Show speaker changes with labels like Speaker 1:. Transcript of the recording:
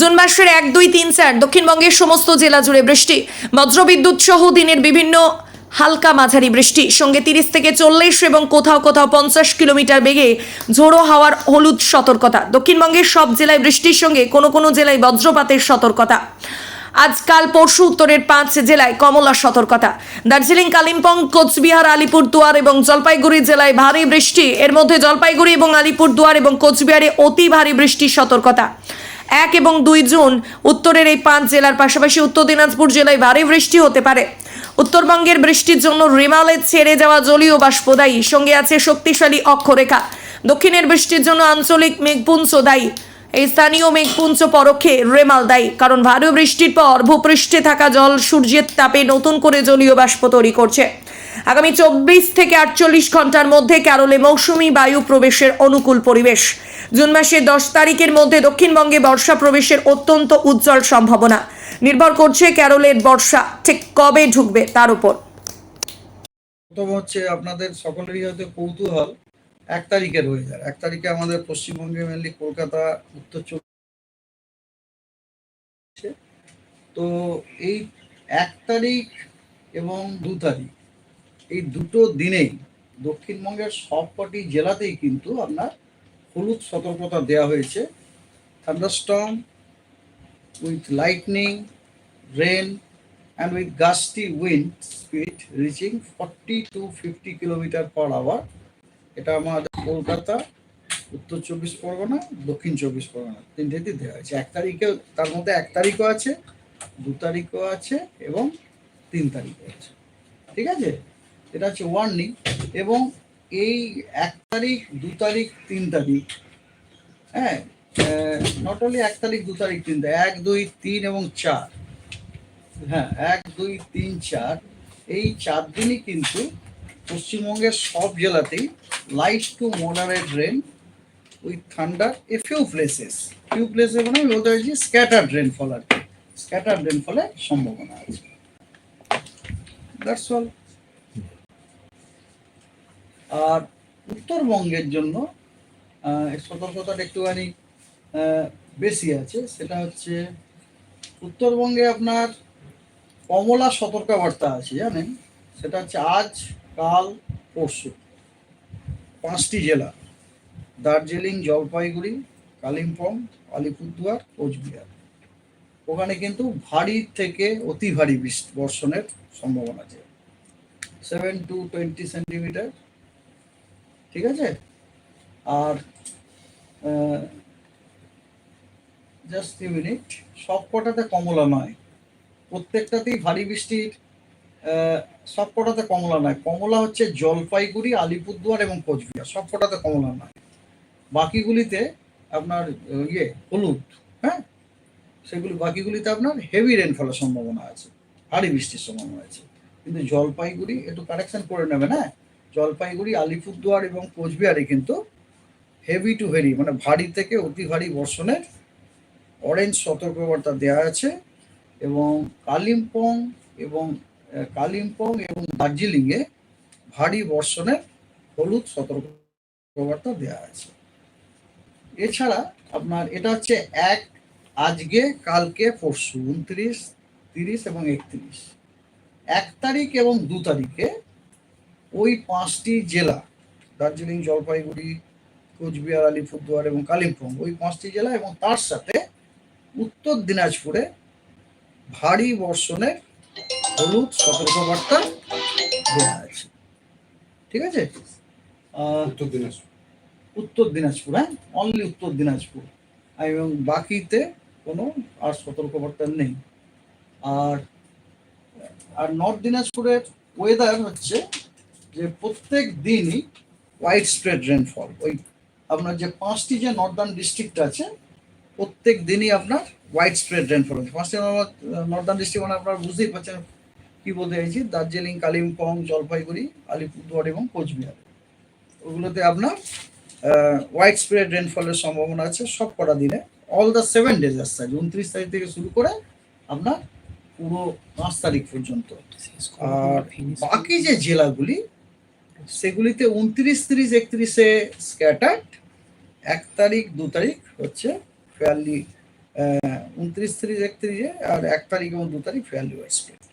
Speaker 1: June মাসের এক, দুই, তিন, চার, দক্ষিণবঙ্গের সমস্ত জেলা জুড়ে বৃষ্টি। বজ্রবিদ্যুৎ সহ দিনের বিভিন্ন হালকা মাঝারি বৃষ্টি। সঙ্গে তিরিশ থেকে চল্লিশ এবং কোথাও কোথাও পঞ্চাশ কিলোমিটার বেগে ঝোড়ো হাওয়ার হলুদ সতর্কতা। দক্ষিণবঙ্গের সব জেলায় বৃষ্টির সঙ্গে কোনো কোনো জেলায় বজ্রপাতের সতর্কতা। আজকাল পরশু উত্তরের পাঁচ জেলায় কমলা সতর্কতা। দার্জিলিং, কালিম্পং, কোচবিহার, আলিপুরদুয়ার এবং জলপাইগুড়ি জেলায় ভারী বৃষ্টি। এর মধ্যে জলপাইগুড়ি এবং আলিপুরদুয়ার এবং কোচবিহারে অতি ভারী বৃষ্টির সতর্কতা। এক এবং দুই জুন উত্তরের এই পাঁচ জেলার পাশাপাশি উত্তর দিনাজপুর জেলায় ভারী বৃষ্টি হতে পারে। উত্তরবঙ্গের বৃষ্টির জন্য রিমালে ছেড়ে যাওয়া জলীয় বাষ্পদায়ী, সঙ্গে আছে শক্তিশালী অক্ষরেখা। দক্ষিণের বৃষ্টির জন্য আঞ্চলিক মেঘপুঞ্জ দায়ী। এই স্থানীয় মেঘপুঞ্জ পরোক্ষে রেমাল দায়ী, কারণ ভারী বৃষ্টির পর ভূপৃষ্ঠে থাকা জল সূর্যের তাপে নতুন করে জলীয় বাষ্প তৈরি করছে। আগামী চব্বিশ থেকে আটচল্লিশ ঘণ্টার মধ্যে কেরলে মৌসুমি বায়ু প্রবেশের অনুকূল পরিবেশ। জুন মাসের দশ তারিখের মধ্যে দক্ষিণবঙ্গে বর্ষা প্রবেশের অত্যন্ত উজ্জ্বল সম্ভাবনা। নির্ভর করছে কেরলের বর্ষা ঠিক কবে ঢুকবে তার উপর।
Speaker 2: প্রথম হচ্ছে আপনাদের সকলেরই হয়তো কৌতূহল, এক তারিখের ওয়েদার এক তারিখে আমাদের পশ্চিমবঙ্গে মেনলি কলকাতা, উত্তর চব্বিশ। তো এই এক তারিখ এবং দু তারিখ এই দুটো দিনেই দক্ষিণবঙ্গের সবকটি জেলাতেই কিন্তু আপনার হলুদ সতর্কতা দেওয়া হয়েছে। Thunderstorm with lightning rain and with gusty wind speed reaching forty to fifty kilometre per hour এটা আমাদের কলকাতা, উত্তর চব্বিশ পরগনা, দক্ষিণ চব্বিশ পরগনা তিনটেতে দেওয়া হয়েছে। এক তারিখে তার মধ্যে এক তারিখও আছে, দু তারিখও আছে, এবং তিন তারিখও আছে। ঠিক আছে? এটা হচ্ছে ওয়ার্নিং এবং এই এক তারিখ, দু তারিখ, তিন তারিখ। হ্যাঁ নট অনলি এক তারিখ, দু তারিখ, তিন তারিখ, এক, দুই, তিন এবং চার। হ্যাঁ এক, দুই, তিন, চার। এই চার দিনই কিন্তু পশ্চিমবঙ্গের সব জেলাতেই light to moderate rain with thunder a few places few প্লেসে মানে আমি বলতে চাইছি স্ক্যাটার্ড রেনফল আর কি। স্ক্যাটার্ড রেনফলের সম্ভাবনা আছে। দ্যাটস অল আর উত্তরবঙ্গের জন্য সতর্কতাটা একটুখানি বেশি আছে। সেটা হচ্ছে, উত্তরবঙ্গে আপনার কমলা সতর্কবার্তা আছে, জানেন? সেটা হচ্ছে আজ, কাল, পরশু। পাঁচটি জেলা। দার্জিলিং, জলপাইগুড়ি, কালিম্পং, আলিপুরদুয়ার, কোচবিহার। ওখানে কিন্তু ভারী থেকে অতি ভারী বর্ষণের সম্ভাবনা আছে। Seven to twenty centimetre. ঠিক আছে? আর জাস্ট মিনিট সব কটাতে কমলা নয়। প্রত্যেকটাতেই ভারী বৃষ্টির সব কটাতে কমলা নয়। কমলা হচ্ছে জলপাইগুড়ি, আলিপুরদুয়ার এবং কোচবিহার। সব কটাতে কমলা নয়। বাকিগুলিতে আপনার ইয়ে হলুদ হ্যাঁ? সেগুলি, বাকিগুলিতে আপনার হেভি রেনফলের সম্ভাবনা আছে। ভারী বৃষ্টির সম্ভাবনা আছে। কিন্তু জলপাইগুড়ি, একটু কারেকশন করে নেবেন হ্যাঁ? জলপাইগুড়ি, আলিপুরদুয়ার এবং কোচবিহারে কিন্তু হেভি টু হেভি মানে ভারী থেকে অতি ভারী বর্ষণের অরেঞ্জ সতর্কবার্তা দেওয়া আছে এবং কালিম্পং এবং কালিম্পং এবং দার্জিলিংয়ে ভারী বর্ষণের হলুদ সতর্কবার্তা দেওয়া আছে। এছাড়া আপনার এটা হচ্ছে এক, আজকে, কালকে, পরশু, উনত্রিশ, তিরিশ এবং একত্রিশ। এক তারিখ এবং দু তারিখে ওই পাঁচটি জেলা দার্জিলিং জলপাইগুড়ি কোচবিহার আলিপুরদুয়ার এবং কালিম্পং ওই পাঁচটি জেলা এবং তার সাথে উত্তর দিনাজপুরে ভারী বর্ষণের হলুদ সতর্কবার্তা দেওয়া আছে। ঠিক আছে?
Speaker 3: উত্তর দিনাজপুর।
Speaker 2: উত্তর দিনাজপুর হ্যাঁ? অনলি উত্তর দিনাজপুর। এবং বাকিতে কোনো আর সতর্কবার্তা নেই। আর আর নর্থ দিনাজপুরের ওয়েদার হচ্ছে যে প্রত্যেক দিনই হোয়াইট স্প্রেড রেনফল ওই আপনার যে পাঁচটি যে নর্দার্ন ডিস্ট্রিক্ট আছে প্রত্যেক দিনই আপনার হোয়াইট স্প্রেড রেনফল হচ্ছে। পাঁচটি নর্দার্ন ডিস্ট্রিক্ট মানে আপনার বুঝতেই পারছেন কী বলতে চাইছি? দার্জিলিং কালিম্পং জলপাইগুড়ি আলিপুরদুয়ার এবং কোচবিহার। ওগুলোতে আপনার হোয়াইট স্প্রেড রেনফলের সম্ভাবনা আছে সব কটা দিনে। অল দ্য সেভেন ডেজ আসছে উনত্রিশ তারিখ থেকে শুরু করে আপনার পুরো পাঁচ তারিখ পর্যন্ত। আর বাকি যে জেলাগুলি সেগুলিতে উনত্রিশ, ত্রিশ, একত্রিশে স্ক্যাটার্ড এক তারিখ, দু তারিখ হচ্ছে ফেয়ারলি উনত্রিশ, তিরিশ, একত্রিশে আর এক তারিখ এবং দু তারিখ ফেয়ারলি স্প্রেড